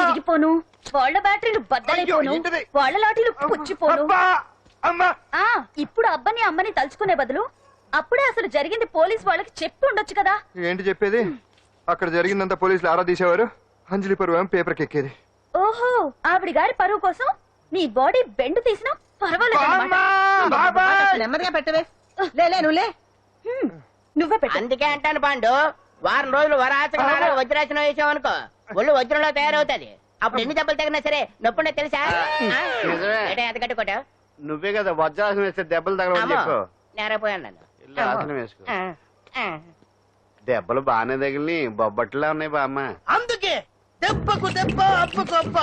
చిరిగిపోను వాళ్ళ బ్యాటరీలు బద్దలైపోను? వాళ్ళ లాఠీలు పుచ్చిపోను. అబ్బా అమ్మా. ఆ ఇప్పుడు అబ్బని అమ్మని తలుచుకునే బదులు అప్పుడే అసలు జరిగింది పోలీస్ వాళ్ళకి చెప్పి ఉండొచ్చు కదా. ఏంటి చెప్పేది? అక్కడ జరిగిందంతా పోలీసులు ఆరా తీసేవారు? అంజలి పరువు పేపర్కి ఎక్కేది. ఓహో ఆవిడ గారి పరువు కోసం నీ బాడీ బెండ్ తీసినా పర్వాలేదు అమ్మా, బాబాయ్! నెమ్మదిగా పెట్టవే. లే లే నువ్వు పెట్టు. అందుకే అంటాను పాండు వారం రోజులు వరాచకనాలు వజ్రాసనం వేసాం అనుకో ఒళ్ళు వజ్రంలో తయారవుతుంది. అప్పుడు ఎన్ని దెబ్బలు తగినా సరే నొప్పుండే తెలుసా? నిజమే. నువ్వే కదా వజ్రాసనం వేస్తే దెబ్బలు తగలవని చెప్పు. నేరపోయాను నన్ను. ఇల్లు ఆసనం వేసుకో. ఆ, ఆ. దెబ్బలు బాగానే తగిలి బొబ్బట్లా ఉన్నాయి బామ్మ. అందుకే దెబ్బకు దెబ్బ అబ్బకు అబ్బ.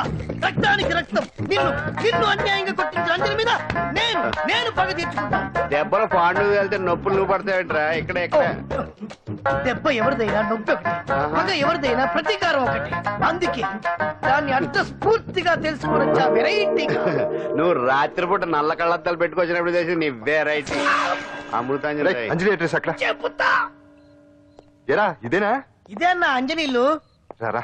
రక్తానికి రక్తం. నిన్ను నిన్ను అన్యాయంగా కొట్టించిన అంజలి మీద నేను నేను పగ తీర్చుకుంటాను దెబ్బలు పాండు వెళ్తే నొప్పులు నువ్వు పడతావేంట్రా? ఇక్కడ ఇక్కడ. దెబ్బ ఎవరిదైనా నొప్పి ఒకటి పగ ఎవరిదైనా ప్రతీకారం ఒకటి. అందుకే దాన్ని అర్థ స్ఫూర్తిగా తెలుసుకోవడం చాలా వెరైటీగా నువ్వు రాత్రిపూట నల్ల కళ్ళద్దాలు పెట్టుకొచ్చినప్పుడు చేసి నీ వెరైటీ అమృతాంజలి రేయ్, అంజలి అడ్రస్ అక్కడ? చెబుతా ఎరా ఇదేనా? ఇదే అన్న అంజనీలు. రారా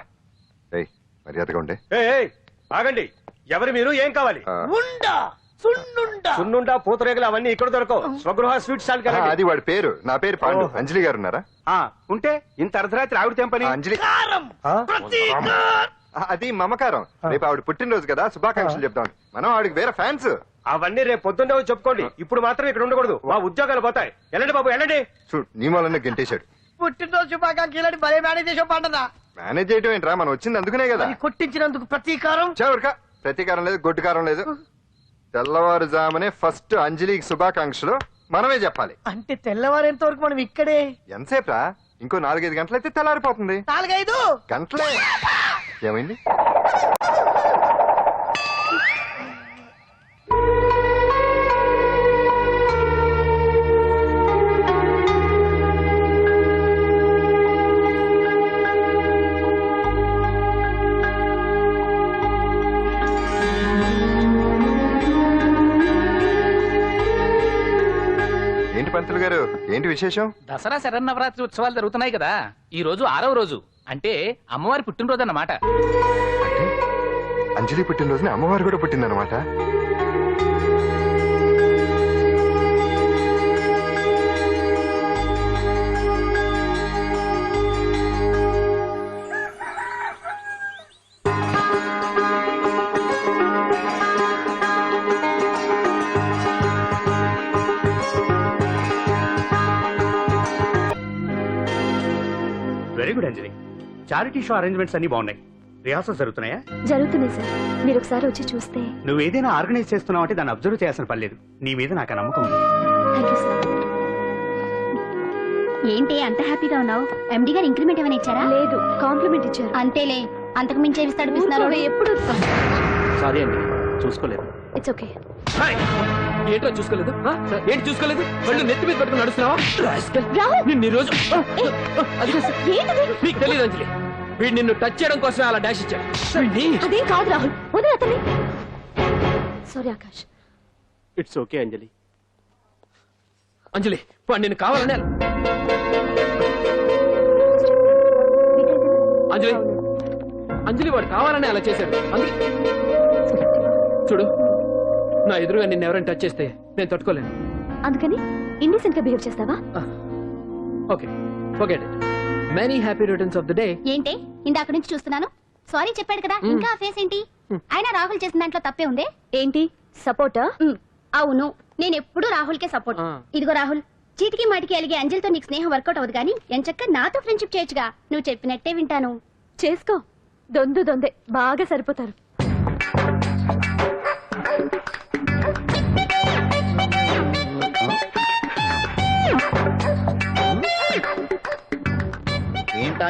మర్యాదగా ఉండే. ఏయ్, ఏయ్, ఆగండి. ఎవరు మీరు? ఏం కావాలి? ఆ, ఉండా సున్నుండా. సున్నుండా పూతరేగలు అవన్నీ ఇక్కడ దొరకవు. స్వగృహ స్వీట్ స్టాల్ ఆ, అది వాడి పేరు. నా పేరు పాండు. అంజలి గారు ఉన్నారా? ఉంటే ఇంత అర్ధరాత్రి ఆవిడ తెంపని ఆ, అంజలి. కారం ఆ? ప్రతీకారం. ఆ, అది మమకారం. రేపు ఆవిడ పుట్టినరోజు కదా శుభాకాంక్షలు చెప్తాం మనం ఆవిడకి వేరే ఫ్యాన్స్. అవన్నీ రేపు పొద్దున్నే చెప్పుకోండి. ఇప్పుడు మాత్రం ఇక్కడ ఉండకూడదు. మా ఉద్యోగాలు పోతాయి. వెళ్ళండి బాబు వెళ్ళండి. చూడు నీ మూలన్న గెంటేశాడు. పుట్టినరోజు శుభాకాంక్షలు భలే మేనేజ్ చేసావు పండదా మేనేజ్ చేయటం ఏంట్రా? మనం వచ్చింది అందుకునే కదా. అది కొట్టించినందుకు ప్రతీకారం? చవరిక ప్రతీకారం లేదు గొడ్డుకారం లేదు. తెల్లవారుజామునే ఫస్ట్ అంజలికి శుభాకాంక్షలు. మనమే చెప్పాలి. అంటే తెల్లవారేంత వరకు మనం ఇక్కడే? ఎంతసేపు రా ఇంకో నాలుగైదు గంటలైతే తెల్లారిపోతుంది. నాలుగైదు? గంటలే. ఏమైంది? విశేషం? దసరా శరన్నవరాత్రి ఉత్సవాలు జరుగుతున్నాయి కదా. ఈ రోజు ఆరవ రోజు. అంటే అమ్మవారి పుట్టినరోజు అన్నమాట. అంజలి పుట్టినరోజున అమ్మవారు కూడా పుట్టిందనమాట very good Anjali charity show arrangements అన్ని బాగున్నాయి. రిహార్సల్స్ జరుగుతున్నాయా? జరుగుతుంది సార్ మీరు ఒకసారి వచ్చి చూస్తే. నువ్వు ఏదైనా ఆర్గనైజ్ చేస్తున్నావు అంటే దాన్ని అబ్జర్వ్ చేయాల్సిన పని లేదు. నీ మీద నాకు నమ్మకం ఉంది. థ్యాంక్ యూ సార్ ఏంటి అంత హ్యాపీగా ఉన్నావు? ఎండి గారు ఇంక్రిమెంట్ ఏమైనా ఇచ్చారా? లేదు కాంప్లిమెంట్ ఇచ్చారు. అంతేలే అంతకు మించి ఏమి తడిపిస్తున్నారు ఎప్పుడు సారీ అండి చూసుకోలేదు. ఇట్స్ ఓకే ఏంటో చూసుకోలేదు? ఏంటి చూసుకోలేదు? వాళ్ళు నెత్తి మీద పట్టుకుని నడుస్తున్నావా! నిన్ను ఈ రోజు నీకు తెలియదు అంజలి. వీడు నిన్ను టచ్ చేయడం కోసమే అలా డాష్ ఇచ్చాడు. అదేం కాదు రాహుల్. వదిలే sorry Akash. It's okay Anjali. Anjali వాడు నేను కావాలనే అంజలి అంజలి వాడు కావాలనే అలా చేశాడు. అందుకే చూడు. నా ఎదురుగా నిన్ను ఎవరైనా టచ్ చేస్తే నేను తట్టుకోలేను. అందుకని ఇండిసెంట్గా బిహేవ్ చేస్తావా okay okay many happy returns of the day ఏంటి? ఇందాక నుంచి చూస్తున్నాను. సారీ చెప్పాడు కదా. ఇంకా ఆ ఫేస్ ఏంటి? అయినా రాహుల్ చేసిన దాంట్లో తప్పే ఉంది? ఏంటి? సపోర్టా ఉమ్, అవును. నేను ఎప్పుడు రాహుల్ కే సపోర్ట్. ఇదిగో రాహుల్ చీటికి మాటికి అలిగే అంజలితో నీకు స్నేహం వర్కౌట్ అవ్వదు కానీ ఎంచక్క నాతో ఫ్రెండ్షిప్ చేయొచ్చుగా. నువ్వు చెప్పినట్టే వింటాను. చేసుకో. దొందు దొందే. బాగా సరిపోతారు.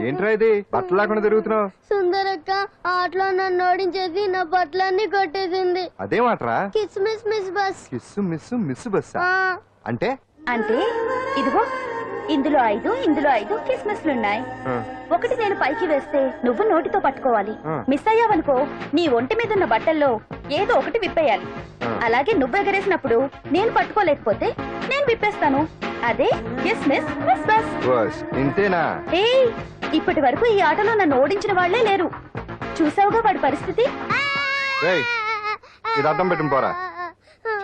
ఏంట్రా ఇది? బట్టలు లేకుండా తిరుగుతున్నావు. సుందరక్క ఆటలో నన్ను ఓడించేసి నా బట్టలన్నీ కొట్టేసింది. అదేమాట్రా kiss miss miss bus kiss miss miss bus అంటే? అంటే ఇదిగో ఇందులో ఐదు ఇందులో ఐదు కిస్మిస్లున్నాయి ఆ, ఒకటి నేను పైకి వేస్తే నువ్వు నోటితో పట్టుకోవాలి. మిస్ అయ్యావనుకో నీ ఒంటి మీద ఉన్న బట్టల్లో ఏదో ఒకటి విప్పేయాలి. అలాగే నువ్వు ఎగరేసినప్పుడు నేను పట్టుకోలేకపోతే నేను విప్పేస్తాను. అదే ఎస్ మిస్ మిస్ బస్ ఇంతేనా? ఏయ్ ఇప్పటి వరకు ఈ ఆటలో నన్ను ఓడించిన వాళ్ళే లేరు. చూసావుగా వాడి పరిస్థితి? ఇది అర్థం పెట్టుకుని పోరా.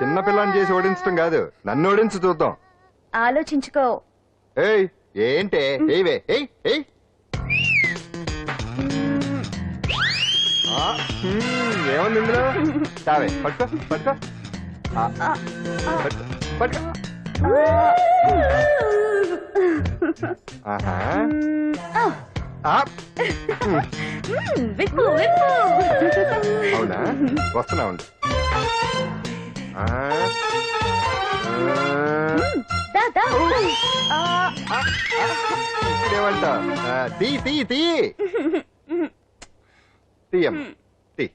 చిన్న పిల్లని చేసి ఓడించడం కాదు నన్ను ఓడించి చూద్దాం. ఆలోచించుకో. ఏయ్ ఏంటే? ఏవే ఏయ్ ఏయ్ ఏముంది ఇందులో? తావే పట్టుకో పట్టుకో. పట్టుకో పట్టుకో. ఆహా. ఆ, ఆ, విప్పు విప్పు. అవునా? వస్తున్నా ఉండు. ఆ, దా, దా. ఆ, ఆ, ఇదేమంట ఆ, తీ తీ తీ తీయం తీ ఏయ్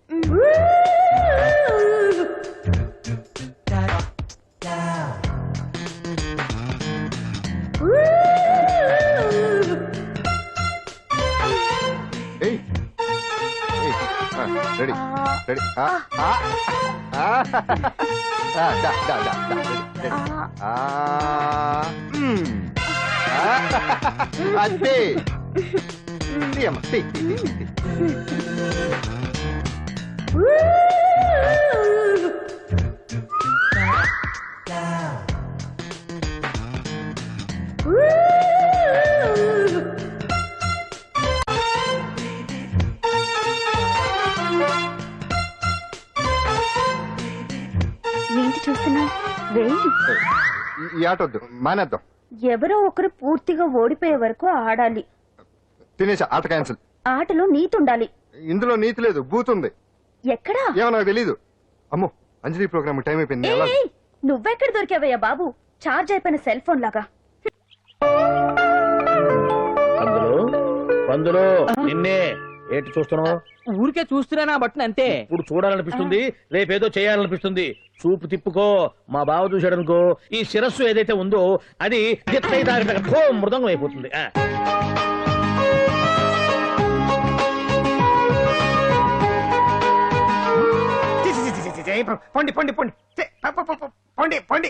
రెడీ రెడీ ఆ, ఆ, ఆ, ఆ, దా, దా, దా, దా, రెడీ, రెడీ. ఆ, మ్. ఆ, అంతే తీయమ్మ తీ తీ, తీ, తీ, తీ. ఈ- ఆట వద్దు మానేద్దాం. ఎవరో ఒకరు పూర్తిగా ఓడిపోయే వరకు ఆడాలి. తినేసా ఆట క్యాన్సిల్ ఆటలో నీతి ఉండాలి. ఇందులో నీతి లేదు బూత్ ఉంది. ఎక్కడా? ఏమో నాకు తెలీదు. అమ్మో అంజలి ప్రోగ్రామ్ టైం అయిపోయింది ఏయ్, నువ్వెక్కడ దొరికావయ్యా బాబు? చార్జ్ అయిపోయిన సెల్ ఫోన్ లాగా. పందులు పందులు నిన్నే. ఏంటి చూస్తున్నావు ఊరికే చూస్తున్నానా బట్టన్ అంతే ఇప్పుడు చూడాలనిపిస్తుంది రేపేదో చేయాలనిపిస్తుంది చూపు తిప్పుకో మా బావ చూశాడనుకో ఈ శిరస్సు ఏదైతే ఉందో అది ఎత్తై మృదంగం అయిపోతుంది ఆ. పండి పండి పండి ఛీ, ప- ప- ప- పండి పండి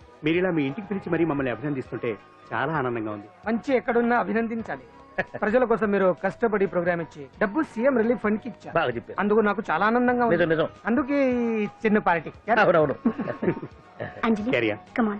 మీరు ఇలా మీ ఇంటికి పిలిచి మరీ మమ్మల్ని అభినందిస్తుంటే చాలా ఆనందంగా ఉంది. మంచి ఎక్కడున్నా అభినందించాలి. ప్రజల కోసం మీరు కష్టపడి ప్రోగ్రామ్ ఇచ్చి డబ్బు సీఎం రిలీఫ్ ఫండ్కి ఇచ్చారు. బాగా చెప్పారు. అందుకు నాకు చాలా ఆనందంగా ఉంది. నిజం నిజం. అందుకే ఈ చిన్న పార్టీ అవునవును. అంజలి కమాన్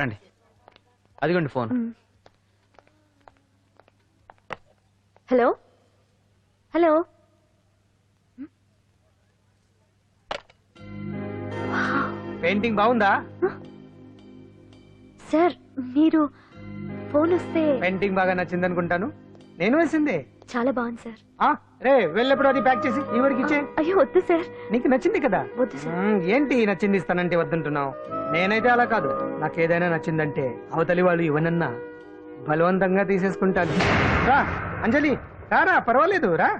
రండి. అదిగోండి ఫోన్. హలో? హలో? పెయింటింగ్ బాగుందా? సార్ మీరు ఫోన్ వస్తే పెయింటింగ్ బాగా నచ్చింది అనుకుంటాను నేను వేసింది. చాలా బాగుంది సార్. ఆ, రే వెళ్ళప్పుడు అది ప్యాక్ చేసి ఈ వరకు ఇచ్చే అయ్యో వద్దు సార్. నీకు నచ్చింది కదా? వద్దు సార్. మ్మ్, ఏంటి నచ్చింది ఇస్తానంటే వద్దంటున్నావు? నేనైతే అలా కాదు. నాకు ఏదైనా నచ్చిందంటే అవతలి వాళ్ళు ఇవ్వనన్నా బలవంతంగా తీసేసుకుంటాను. రా అంజలి రారా పర్వాలేదు రా.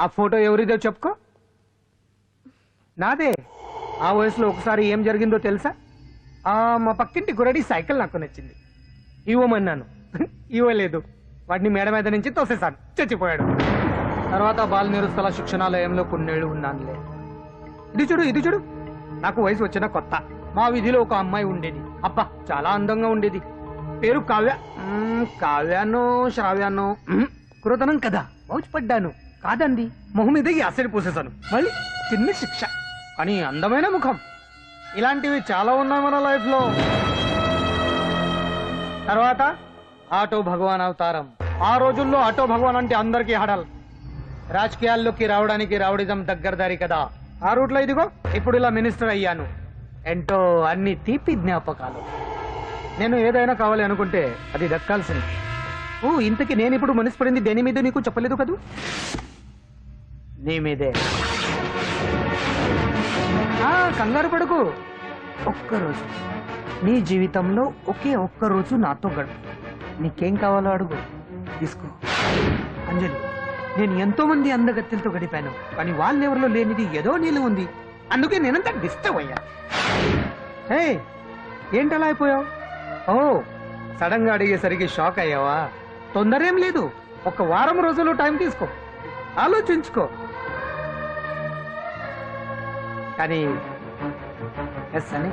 ఆ ఫోటో ఎవరిదో చెప్పుకో. నాదే. ఆ వయసులో ఒకసారి ఏం జరిగిందో తెలుసా? ఆ మా పక్కింటి గురడి సైకిల్ నాకు నచ్చింది. ఇవ్వమన్నాను. ఇవ్వలేదు. వాడిని మేడ మీద నుంచి తోసేశాను. చచ్చిపోయాడు. తర్వాత బాల నిరుస్తల శిక్షణాలయంలో కొన్నేళ్ళు ఉన్నానులే. ఇది చూడు ఇది చూడు. నాకు వయసు వచ్చిన కొత్త. మా వీధిలో ఒక అమ్మాయి ఉండేది. అబ్బా చాలా అందంగా ఉండేది. పేరు కావ్య. మ్మ్, కావ్యానో శ్రావ్యానో. కురతనం కదా. పడ్డాను కాదండి మొహం మీద యాసిడ్ పూసేశాను. మళ్ళీ చిన్న శిక్ష. కానీ అందమైన ముఖం. ఇలాంటివి చాలా ఉన్నాయి మన లైఫ్లో తర్వాత ఆటో భగవాన్ అవతారం. ఆ రోజుల్లో ఆటో భగవాన్ అంటే అందరికీ హడల్. రాజకీయాల్లోకి రావడానికి రావడిజం దగ్గరదారి కదా. ఆ రూట్లో ఇదిగో ఇప్పుడు ఇలా మినిస్టర్ అయ్యాను. ఏంటో అన్ని తీపి జ్ఞాపకాలు. నేను ఏదైనా కావాలి అనుకుంటే అది దక్కాల్సింది. ఓ ఇంతకీ నేను ఇప్పుడు మనసు పడింది దేని మీద నీకు చెప్పలేదు కదూ? నీ మీదే. కంగారు పడుకు. ఒక్కరోజు. నీ జీవితంలో ఒకే ఒక్క రోజు నాతో గడుపు. నీకేం కావాలో అడుగు. తీసుకో. అంజలి నేను ఎంతో మంది అందగత్తెలతో గడిపాను కానీ వాళ్ళెవరిలో లేనిది ఏదో నీళ్ళు ఉంది. అందుకే నేనంతా డిస్టర్బ్ అయ్యా. హే ఏంటలా అయిపోయావు? ఓ సడన్గా అడిగేసరికి షాక్ అయ్యావా? తొందర ఏం లేదు ఒక వారం రోజులు టైం తీసుకో. ఆలోచించుకో. కానీ ఎస్ అని